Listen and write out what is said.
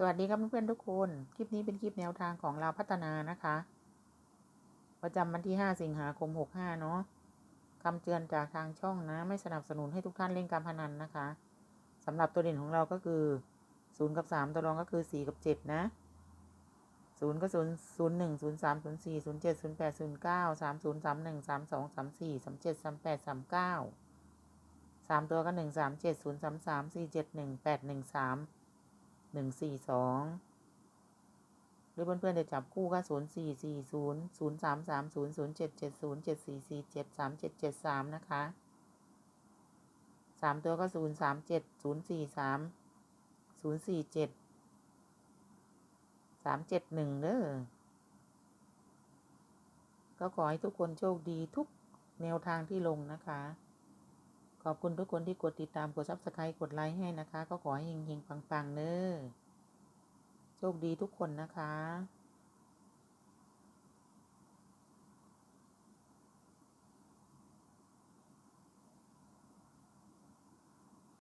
สวัสดีครับเพื่อนๆทุกคน คลิปนี้เป็นคลิปแนวทางของเราพัฒนานะคะ ประจำวันที่ 5 สิงหาคม 65 เนาะคำเตือนจากทางช่องนะ ไม่สนับสนุนให้ทุกท่านเล่นการพนันนะคะสำหรับตัวเด่นของเราก็คือ 0 กับ 3 ตัวรองก็คือ 4 กับ 7 นะ 0 ก็ 0 0 1 0 3 0 4 0 7 0 8 0 9 3 0 3 1 3 2 3 4 3 7 3 8 3 9 3 ตัวก็ 1 3 7 0 3 3 4 7 1 8 1 3 หนึ่งสี่สองหรือเพื่อนๆจะจับคู่ก็ศูนย์สี่สี่ศูนย์ศูนย์สามสามศูนย์ศูนย์เจ็ดเจ็ดศูนย์เจ็ดสี่สี่เจ็ดสามเจ็ดเจ็ดสามนะคะสามตัวก็ศูนย์สามเจ็ดศูนย์สี่สามศูนย์สี่เจ็ดสามเจ็ดหนึ่งเด้อก็ขอให้ทุกคนโชคดีทุกแนวทางที่ลงนะคะ ขอบคุณทุกคนที่กดติดตามกดซับสไครต์กดไลค์ให้นะคะ ก็ขอให้เฮงๆปังๆเนอโชคดีทุกคนนะคะ